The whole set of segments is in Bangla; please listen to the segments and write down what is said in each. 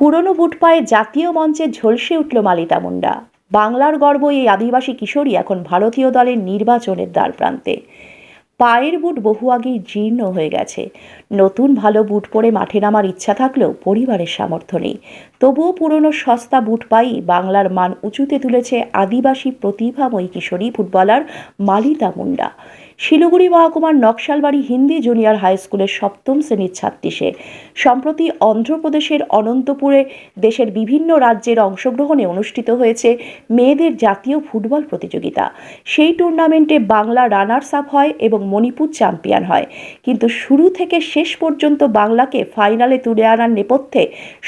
পুরনো বুট পায়ে জাতীয় মঞ্চে ঝলসে উঠল মালিতা মুন্ডা। বাংলার গর্ব এই আদিবাসী কিশোরী এখন ভারতীয় দলের নির্বাচনের দ্বারপ্রান্তে। পায়ের বুট বহু আগেই জীর্ণ হয়ে গেছে। নতুন ভালো বুট পরে মাঠে নামার ইচ্ছা থাকলেও পরিবারের সামর্থ্য নেই। তবুও পুরনো সস্তা বুট পাই বাংলার মান উঁচুতে তুলেছে আদিবাসী প্রতিভাময়ী কিশোরী ফুটবলার মালিতা মুন্ডা। শিলিগুড়ি মহকুমার নকশালবাড়ি হিন্দি জুনিয়র হাই স্কুলের সপ্তম শ্রেণির ছাত্রী সে। সম্প্রতি অন্ধ্রপ্রদেশের অনন্তপুরে দেশের বিভিন্ন রাজ্যের অংশগ্রহণে অনুষ্ঠিত হয়েছে মেয়েদের জাতীয় ফুটবল প্রতিযোগিতা। সেই টুর্নামেন্টে বাংলা রানার্স আপ হয় এবং মণিপুর চ্যাম্পিয়ন হয়। কিন্তু শুরু থেকে শেষ পর্যন্ত বাংলাকে ফাইনালে তুলে আনার নেপথ্যে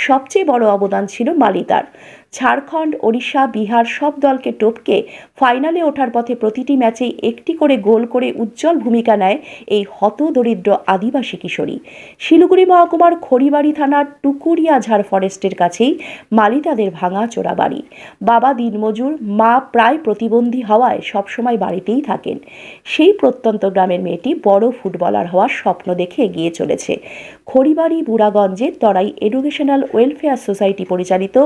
সবচেয়ে বড় অবদান ছিল মালিতার ঝাড়খণ্ড, ওড়িশা, বিহার সব দলকে টপকে ফাইনালে ওঠার পথে প্রতিটি ম্যাচেই একটি করে গোল করে উজ্জ্বল ভূমিকা নেয় এই হতদরিদ্র আদিবাসী কিশোরী। শিলিগুড়ি মহকুমার খড়িবাড়ি থানার টুকুরিয়াঝাড় ফরেস্টের কাছেই মালিতাদের ভাঙা চোরা বাড়ি বাবা দিনমজুর, মা প্রায় প্রতিবন্ধী হওয়ায় সবসময় বাড়িতেই থাকেন। সেই প্রত্যন্ত গ্রামের মেয়েটি বড় ফুটবলার হওয়ার স্বপ্ন দেখে এগিয়ে চলেছে। খড়িবাড়ি বুড়াগঞ্জে তরাই এডুকেশনাল ওয়েলফেয়ার সোসাইটি পরিচালিত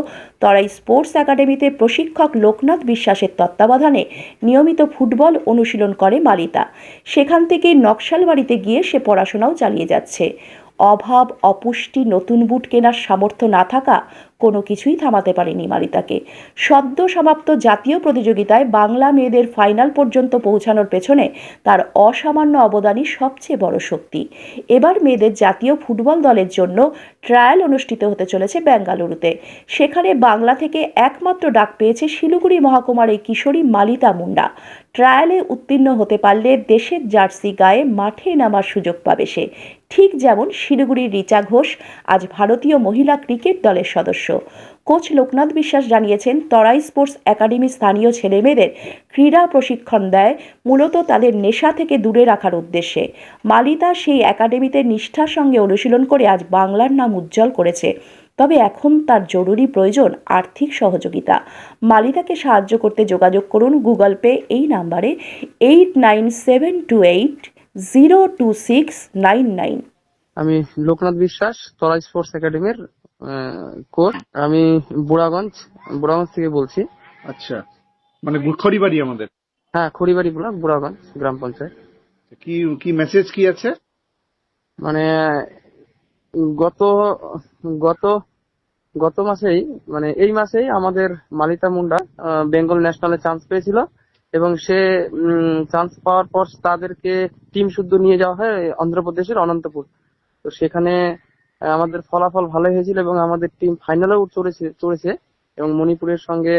তরাই স্পোর্টস একাডেমিতে প্রশিক্ষক লোকনাথ বিশ্বাসের তত্ত্বাবধানে নিয়মিত ফুটবল অনুশীলন করে মালিতা। সেখান থেকে নকশালবাড়িতে গিয়ে সে পড়াশোনাও চালিয়ে যাচ্ছে। অভাব, অপুষ্টি, নতুন বুট কেনার সামর্থ্য না থাকা কোনো কিছুই থামাতে পারেনি মালিতাকে সদ্য সমাপ্ত জাতীয় প্রতিযোগিতায় বাংলা মেয়েদের ফাইনাল পর্যন্ত পৌঁছানোর পেছনে তার অসামান্য অবদানই সবচেয়ে বড় শক্তি। এবার মেয়েদের জাতীয় ফুটবল দলের জন্য ট্রায়াল অনুষ্ঠিত হতে চলেছে বেঙ্গালুরুতে। সেখানে বাংলা থেকে একমাত্র ডাক পেয়েছে শিলিগুড়ি মহাকুমার এই কিশোরী মালিতা মুন্ডা। ট্রায়ালে উত্তীর্ণ হতে পারলে দেশের জার্সি গায়ে মাঠে নামার সুযোগ পাবে সে। ঠিক যেমন শিলিগুড়ির রিচা ঘোষ, আজ ভারতীয় মহিলা ক্রিকেট দলের সদস্য। কোচ লোকনাথ বিশ্বাস জানিয়েছেন, তরাই স্পোর্টস একাডেমি স্থানীয় ছেলেমেয়েদের ক্রীড়া প্রশিক্ষণ দেয় মূলত তাদের নেশা থেকে দূরে রাখার উদ্দেশ্যে। মালিতা সেই একাডেমিতে নিষ্ঠার সঙ্গে অনুশীলন করে আজ বাংলার নাম উজ্জ্বল করেছে। তবে এখন তার জরুরি প্রয়োজন আর্থিক সহযোগিতা। মালিতাকে সাহায্য করতে যোগাযোগ করুন গুগল পে এই নাম্বারে eight nine seven two eight zero two six nine nine. আমি লোকনাথ বিশ্বাস, তরাই স্পোর্টস একাডেমির কোচ আমি বুড়াগঞ্জ বুড়াগঞ্জ থেকে বলছি। আচ্ছা মানে খড়িবাড়ি আমাদের। হ্যাঁ খড়িবাড়ি ব্লক বুড়াগঞ্জ গ্রাম পঞ্চায়েত। কি কি মেসেজ কি আছে? মানে গত গত গত মাসেই মানে এই মাসেই আমাদের মালিতা মুন্ডা বেঙ্গল ন্যাশনালে চান্স পেয়েছিল এবং সে চান্স পাওয়ার পর তাদেরকে টিম শুদ্ধ নিয়ে যাওয়া হয় অন্ধ্রপ্রদেশের অনন্তপুর। তো সেখানে আমাদের ফলাফল ভালো হয়েছিল এবং আমাদের টিম ফাইনালেও চড়েছে চড়েছে এবং মণিপুরের সঙ্গে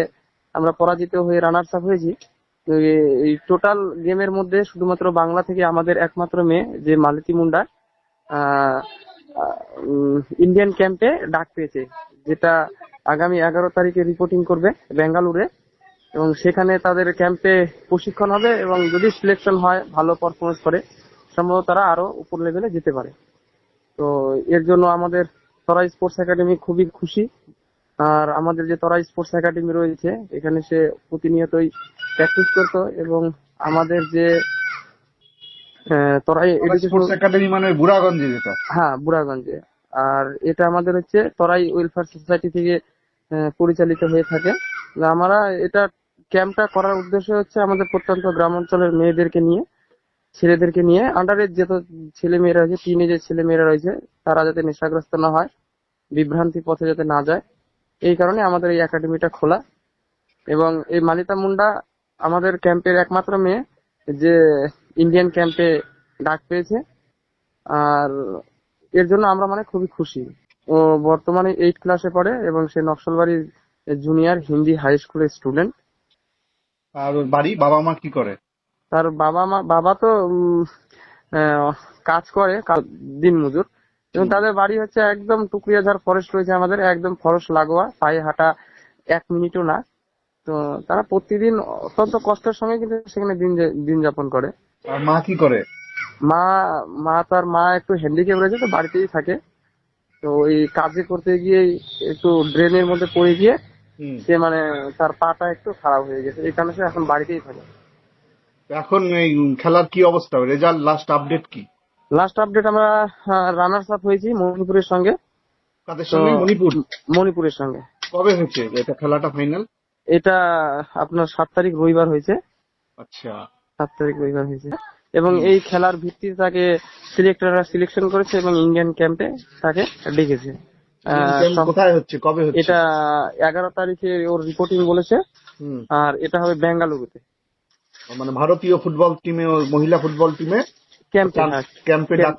আমরা পরাজিত হয়ে রানার্স আপ হয়েছি। এই টোটাল গেমের মধ্যে শুধুমাত্র বাংলা থেকে আমাদের একমাত্র মেয়ে, যে মালতী মুন্ডা ইন্ডিয়ান ক্যাম্পে ডাক পেয়েছে, যেটা আগামী এগারো তারিখে রিপোর্টিং করবে বেঙ্গালুরে। এবং সেখানে তাদের ক্যাম্পে প্রশিক্ষণ হবে এবং যদি সিলেকশন হয়, ভালো পারফরমেন্স করে, সম্ভবত তারা আরও উপর লেভেলে যেতে পারে। তো এর জন্য আমাদের তরাই স্পোর্টস একাডেমি খুবই খুশি। আর আমাদের যে তরাই স্পোর্টস একাডেমি রয়েছে এখানে সে প্রতিনিয়তই প্র্যাকটিস করতো এবং আমাদের যে তরাই এডুকেশন স্পোর্টস একাডেমি মানে বুড়াগঞ্জে যেটা? হ্যাঁ বুড়াগঞ্জে। আর এটা আমাদের হচ্ছে তরাই ওয়েলফেয়ার সোসাইটি থেকে পরিচালিত হয়ে থাকে। আমরা এটা ক্যাম্পটা করার উদ্দেশ্য হচ্ছে আমাদের প্রত্যন্ত গ্রাম অঞ্চলের মেয়েদেরকে নিয়ে। ছেলেদেরকে নিয়ে আন্ডারের যত ছেলে মেয়েরা রয়েছে টিনেজের ছেলে মেয়েরা রয়েছে, তারা যাতে নেশাগ্রস্ত না হয় বিভ্রান্তি পথে যাতে না যায়, এই কারণে আমাদের এই একাডেমিটা খোলা। এবং এই মালিতা মুন্ডা আমাদের ক্যাম্পের একমাত্র মেয়ে, যে ইন্ডিয়ান ক্যাম্পে ডাক পেয়েছে। আর এর জন্য আমরা মানে খুবই খুশি। ও বর্তমানে এইট ক্লাসে পড়ে এবং সে নকশালবাড়ির জুনিয়র হিন্দি হাই স্কুলের স্টুডেন্ট আর বাড়ি বাবা মা কি করে? তার বাবা মা বাবা তো কাজ করে দিনমজুর এবং তাদের বাড়ি হচ্ছে একদম টুকরিয়াঝাড় ফরেস্ট রয়েছে আমাদের একদম ফরেস্ট লাগোয়া পায়ে হাঁটা এক মিনিটও না। তো তারা প্রতিদিন অত্যন্ত কষ্টের সঙ্গে কিন্তু সেখানে দিন দিন যাপন করে। আর মা কি করে? মা মা তার মা একটু হ্যান্ডিক্যাপ রয়েছে তো বাড়িতেই থাকে। তো ওই কাজে করতে গিয়ে একটু ড্রেনের মধ্যে পড়ে গিয়ে সে মানে তার পাটা একটু খারাপ হয়ে গেছে এই কারণে সে এখন বাড়িতেই থাকে। এখন এই খেলার কি অবস্থা? রেজাল্ট লাস্ট আপডেট কি? লাস্ট আপডেট আমরা রানার্স আপ হয়েছি মণিপুরের সঙ্গে। তাদের সঙ্গে? মণিপুর? মণিপুরের সঙ্গে। কবে হয়েছে? এটা খেলাটা ফাইনাল এটা আপনার সাত তারিখ রবিবার হয়েছে। আচ্ছা। সাত তারিখ রবিবার হয়েছে। এবং এই খেলার ভিত্তিতে তাকে সিলেক্টররা সিলেকশন করেছে এবং ইন্ডিয়ান ক্যাম্পে তাকে ডেকেছে। কোথায় হচ্ছে? কবে হচ্ছে? এটা এগারো তারিখে ওর রিপোর্টিং বলেছে। আর এটা হবে বেঙ্গালুরুতে মানে ভারতীয় ফুটবল টিমে ও মহিলা ফুটবল টিমে ক্যাম্পে ডাক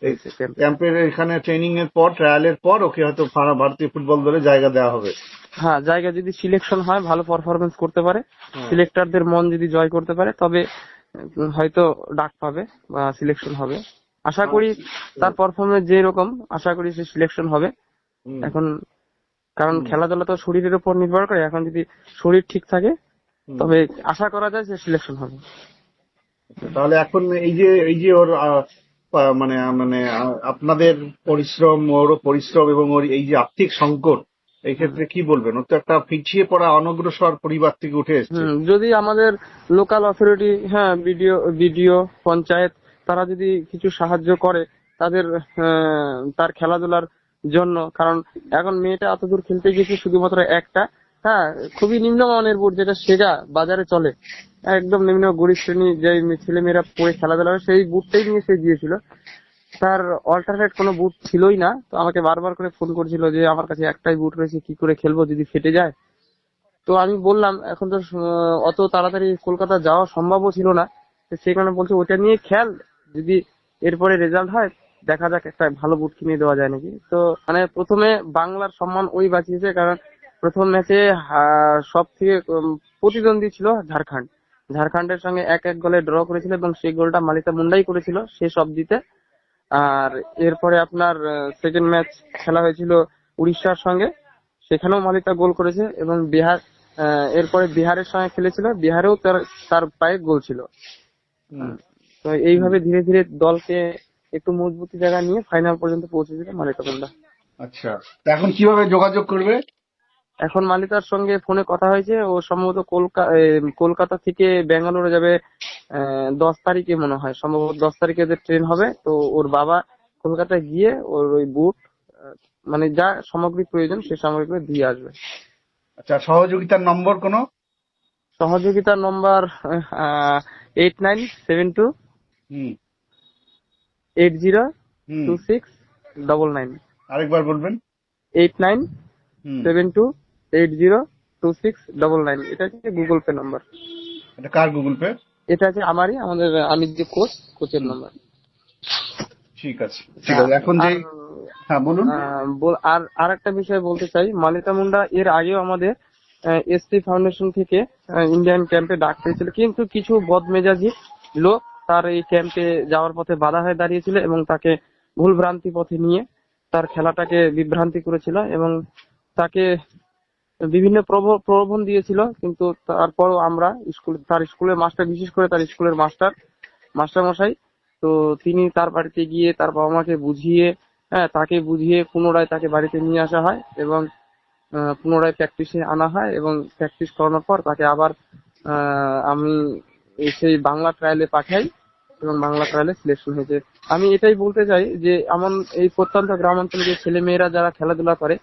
পেয়েছে। ক্যাম্পের এখানে ট্রেনিং এর পর ট্রায়ালের পর ওকে হয়তো ভারতীয় ফুটবল দলে জায়গা দেওয়া হবে। হ্যাঁ জায়গা যদি সিলেকশন হয় ভালো পারফরমেন্স করতে পারে। হ্যাঁ। সিলেক্টরদের মন যদি জয় করতে পারে তবে হয়তো ডাক পাবে বা সিলেকশন হবে। আশা করি তার পারফরমেন্স যে রকম আশা করি সে সিলেকশন হবে। এখন কারণ খেলাধুলা তো শরীরের উপর নির্ভর করে। এখন যদি শরীর ঠিক থাকে। তবে আশা করা যায় যে সিলেকশন হবে। তাহলে এখন এই যে এই যে ওর মানে মানে আপনাদের পরিশ্রম ওর পরিশ্রম এবং ওর এই যে আর্থিক সংকট এই ক্ষেত্রে কি বলবেন? ও তো একটা পিছিয়ে পড়া অনগ্রসর পরিবার থেকে উঠে এসছে। যদি আমাদের লোকাল অথরিটি হ্যাঁ বিডিও বিডিও পঞ্চায়েত তারা যদি কিছু সাহায্য করে তাদের তার খেলাধুলার জন্য কারণ এখন মেয়েটা এত দূর খেলতে গেছে শুধুমাত্র একটা হ্যাঁ খুবই নিম্নমানের বুট যেটা সেগা বাজারে চলে। একদম নিম্ন গরিব শ্রেণি যে ছেলে মেয়েরা পরে খেলাধুলা করে, সেই বুটটাই নিয়ে সে গিয়েছিল। তার অল্টারনেট কোনো বুট ছিলই না। তো আমাকে বারবার করে ফোন করছিল যে, আমার কাছে একটাই বুট রয়েছে, কি করে খেলব যদি ফেটে যায়? তো আমি বললাম, এখন তো অত তাড়াতাড়ি কলকাতা যাওয়া সম্ভবও ছিল না। সেই কারণে বলছে ওটা নিয়ে খেল। যদি এরপরে রেজাল্ট হয়, দেখা যাক একটা ভালো বুট কিনে দেওয়া যায় নাকি। তো মানে প্রথমে বাংলার সম্মান ওই বাঁচিয়েছে, কারণ প্রথম ম্যাচে সব থেকে প্রতিদ্বন্দ্বী ছিল ঝাড়খণ্ড। ঝাড়খণ্ডের সঙ্গে এক এক গোলে ড্র করেছিল এবং সেই গোলটা মালিতা মুন্ডাই করেছিল। সে সব দিতে আর এরপরে আপনার সেকেন্ড ম্যাচ খেলা হয়েছিল উড়িষ্যার সঙ্গে। সেখানেও মালিতা গোল করেছে এবং বিহার এরপরে বিহারের সঙ্গে খেলেছিল। বিহারেও তার তার পায়ে গোল ছিল। তো এইভাবে ধীরে ধীরে দলকে একটু মজবুতি জায়গা নিয়ে ফাইনাল পর্যন্ত পৌঁছেছিল মালিকা মুন্ডা। আচ্ছা। এখন কীভাবে যোগাযোগ করবে? এখন মালিতার সঙ্গে ফোনে কথা হয়েছে। ও সম্ভবত কলকাতা কলকাতা থেকে ব্যাঙ্গালোরে যাবে দশ তারিখে মনে হয়। সম্ভবত দশ তারিখে যে ট্রেন হবে তো ওর বাবা কলকাতায় গিয়ে ওর ওই বুট মানে যা সামগ্রী প্রয়োজন সে সামগ্রীগুলো দিয়ে আসবে। আচ্ছা সহযোগিতার নম্বর কোনো? সহযোগিতার নম্বর eight nine seven two eight zero two six double nine. আরেকবার বলবেন? Eight nine seven two eight zero two six double nine এটা হচ্ছে গুগল পে নাম্বার এটা কার গুগল পে এটা আছে আমারই আমাদের আমি যে কোচ কোচের নাম্বার ঠিক আছে ঠিক আছে। এখন যে হ্যাঁ বলুন। বল- আর আর একটা বিষয় বলতে চাই। মালিতা মুন্ডা এর আগেও আমাদের এসটি ফাউন্ডেশন থেকে ইন্ডিয়ান ক্যাম্পে ডাক পেয়েছিল। কিন্তু কিছু বদমেজাজি লোক তার এই ক্যাম্পে যাওয়ার পথে বাধা হয়ে দাঁড়িয়েছিল এবং তাকে ভুল ভ্রান্তি পথে নিয়ে তার খেলাটাকে বিভ্রান্তি করেছিল এবং তাকে বিভিন্ন প্রলোভন দিয়েছিল, কিন্তু তারপরও আমরা স্কুল, তার স্কুলের মাস্টার, বিশেষ করে তার স্কুলের মাস্টার মাস্টার মশাই তো তিনি তার বাড়িতে গিয়ে তার বাবা মাকে বুঝিয়ে হ্যাঁ তাকে বুঝিয়ে পুনরায় তাকে বাড়িতে নিয়ে আসা হয় এবং পুনরায় প্র্যাকটিসে আনা হয় এবং প্র্যাকটিস করানোর পর তাকে আবার আমি সেই বাংলা ট্রায়ালে পাঠাই এবং বাংলা ট্রায়ালে সিলেকশন হয়েছে। আমি এটাই বলতে চাই যে, এমন এই প্রত্যন্ত গ্রামাঞ্চলে যে ছেলে মেয়েরা যারা খেলাধুলা করে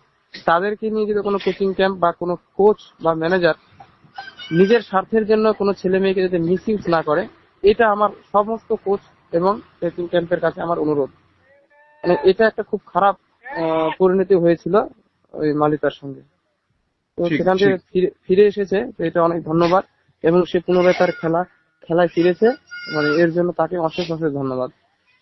তাদেরকে নিয়ে যদি কোনো কোচিং ক্যাম্প বা কোনো কোচ বা ম্যানেজার নিজের স্বার্থের জন্য কোনো ছেলে মেয়েকে যাতে মিস ইউজ না করে এটা আমার সমস্ত কোচ এবং কোচিং ক্যাম্পের কাছে আমার অনুরোধ। মানে এটা একটা খুব খারাপ পরিণতি হয়েছিল ওই মালিতার সঙ্গে। তো সেখান থেকে ফিরে- ফিরে এসেছে তো এটা অনেক ধন্যবাদ। এবং সে পুনরায় তার খেলা খেলায় ফিরেছে। মানে এর জন্য তাকে অশেষ অশেষ ধন্যবাদ।